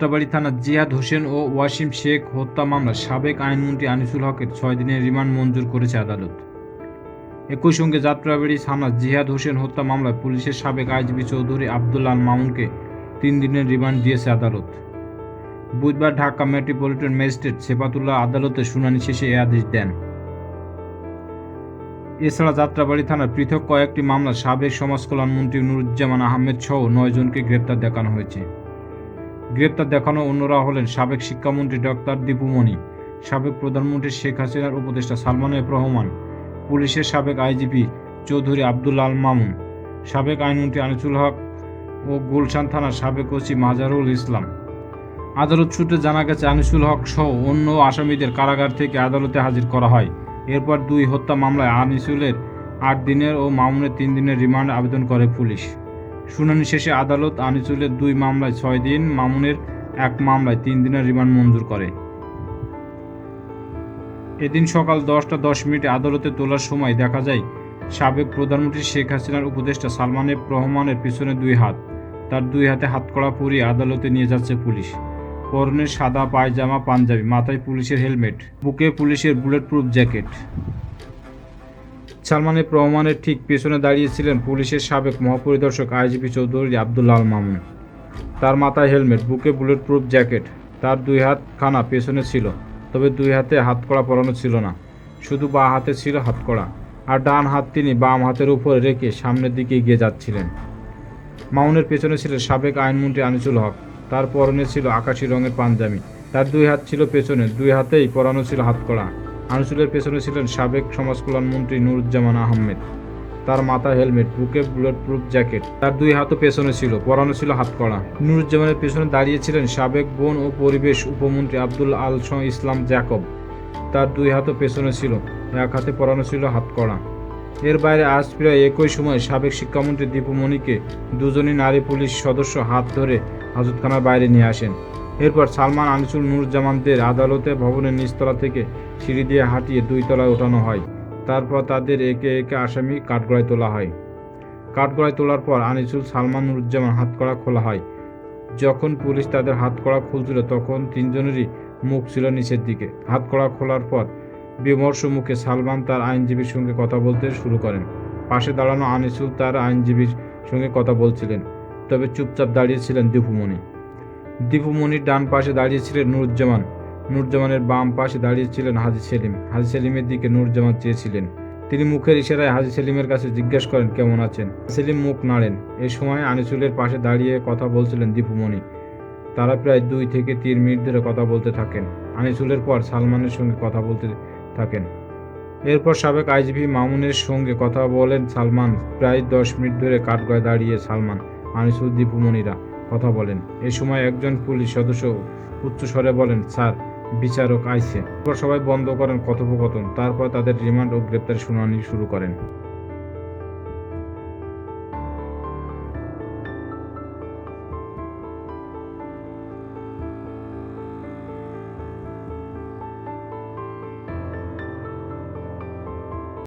যাত্রাবাড়ি থানার জিয়াদ হোসেন ও ওয়াসিম শেখ হত্যা মামলা সাবেক আইনমন্ত্রী আনিসুল হকের ছয় দিনের রিমান্ড মঞ্জুর করেছে আদালত। একই সঙ্গে যাত্রাবাড়ি থানার জিহাদ হোসেন হত্যা মামলায় পুলিশের সাবেক আইজিপি চৌধুরী আবদুল্লাল মামুনকে তিন দিনের রিমান্ড দিয়েছে আদালত। বুধবার ঢাকা মেট্রোপলিটন ম্যাজিস্ট্রেট সেপাতুল্লাহ আদালতে শুনানি শেষে এ আদেশ দেন। এছাড়া যাত্রাবাড়ি থানার পৃথক কয়েকটি মামলা সাবেক সমাজ কল্যাণ মন্ত্রী নুরুজ্জামান আহমেদ সহ নয়জনকে গ্রেপ্তার দেখানো হয়েছে। গ্রেপ্তার দেখানো অন্যরা হলেন সাবেক শিক্ষামন্ত্রী ডক্টর দীপুমণি সাবেক প্রধানমন্ত্রী শেখ হাসিনার উপদেষ্টা সালমান এফ রহমান, পুলিশের সাবেক আইজিপি চৌধুরী আব্দুল আল মামুন, সাবেক আইনমন্ত্রী আনিসুল হক ও গুলশান থানার সাবেক ওসি মাজারুল ইসলাম। আদালত সূত্রে জানা গেছে, আনিসুল হক সহ অন্য আসামিদের কারাগার থেকে আদালতে হাজির করা হয়। এরপর দুই হত্যা মামলায় আনিসুলের আট দিনের ও মামুনের তিন দিনের রিমান্ড আবেদন করে পুলিশ। শুনানি শেষে আদালত আনিসুলের দুই মামলায় ছয় দিন, মামুনের এক মামলায় তিন দিনের রিমান্ড মঞ্জুর করে। এদিন সকাল দশটা দশ মিনিটে আদালতে তোলার সময় দেখা যায়, সাবেক প্রধানমন্ত্রী শেখ হাসিনার উপদেষ্টা সালমান এফ রহমানের পিছনে দুই হাত। তার দুই হাতে হাতকড়া পরিয়ে আদালতে নিয়ে যাচ্ছে পুলিশ। পরনে সাদা পায়জামা, পাঞ্জাবি, মাথায় পুলিশের হেলমেট, বুকে পুলিশের bullet proof jacket. Salman F রহমানের ঠিক পেছনে দাঁড়িয়েছিলেন পুলিশের সাবেক মহাপরিদর্শক আইজিপি চৌধুরী আল মামুন। তার মাথায় হেলমেট, বুকে বুলেট প্রুফ জ্যাকেট, তার দুই হাত খানা পেছনে ছিল, তবে দুই হাতে হাতকড়া পরানো ছিল না। শুধু বা হাতে ছিল হাতকড়া, আর ডান হাত তিনি বাম হাতের উপরে রেখে সামনের দিকে এগিয়ে যাচ্ছিলেন। মামুনের পেছনে ছিল সাবেক আইনমন্ত্রী আনিসুল হক। তার পরনে ছিল আকাশি রঙের পাঞ্জাবি, তার দুই হাত ছিল পেছনে, দুই হাতেই পরানো ছিল হাতকড়া। আনিসুলের পেছনে ছিলেন সাবেক সমাজ কল্যাণমন্ত্রী নুরুজ্জামান আহমেদ। তার মাথা হেলমেট, বুকে বুলেট প্রুফ জ্যাকেট তার দুই হাতও পেছনে ছিল, পরানো ছিল হাতকড়া। নুরুজ্জামানের পেছনে দাঁড়িয়েছিলেন সাবেক বন ও পরিবেশ উপমন্ত্রী আব্দুল আল ইসলাম জ্যাকব তার দুই হাতও পেছনে ছিল, এক হাতে পরানো ছিল হাতকড়া। এর বাইরে আজ প্রায় একই সময় সাবেক শিক্ষামন্ত্রী দীপুমণিকে দুজনই নারী পুলিশ সদস্য হাত ধরে হাজতখানার বাইরে নিয়ে আসেন। এরপর সালমান আনিসুল নুরজামানদের আদালতে ভবনের নিচতলা থেকে সিঁড়ি দিয়ে হাঁটিয়ে দুই তলায় ওঠানো হয়। তারপর তাদের একে একে আসামি কাঠগড়ায় তোলা হয়। কাঠগড়ায় তোলার পর আনিসুল সালমান নুরুজ্জামান হাতকড়া খোলা হয়। যখন পুলিশ তাদের হাতকড়া খুলছিল, তখন তিনজনেরই মুখ ছিল নিচের দিকে। হাতকড়া খোলার পর বিমর্ষ মুখে সালমান তার আইনজীবীর সঙ্গে কথা বলতে শুরু করেন। পাশে দাঁড়ানো আনিসুল তার আইনজীবীর সঙ্গে কথা বলছিলেন, তবে চুপচাপ দাঁড়িয়েছিলেন দীপুমণি। দীপুমণির ডান পাশে দাঁড়িয়েছিলেন নুরজামান নুরজামানের বাম পাশে দাঁড়িয়েছিলেন হাজি সেলিম। হাজি সেলিমের দিকে নুরজামান চেয়েছিলেন। তিনি মুখের ইশারায় হাজি সেলিমের কাছে জিজ্ঞেস করেন, কেমন আছেন? সেলিম মুখ নাড়েন। এ সময় আনিসুলের পাশে দাঁড়িয়ে কথা বলছিলেন দীপুমণি। তারা প্রায় দুই থেকে তিন মিনিট ধরে কথা বলতে থাকেন। আনিসুলের পর সালমানের সঙ্গে কথা বলতে থাকেন। এরপর সাবেক আইজিপি মামুনের সঙ্গে কথা বলেন সালমান। প্রায় দশ মিনিট ধরে কাঠগড়ায় দাঁড়িয়ে সালমান, আনিসুল, দীপুমণিরা কথা বলেন। এ সময় একজন পুলিশ সদস্য উচ্চস্বরে বলেন, স্যার বিচারক আইসে। সবাই বন্ধ করেন কথোপকথন তারপর তাদের রিমান্ড ও গ্রেপ্তারের শুনানি শুরু করেন।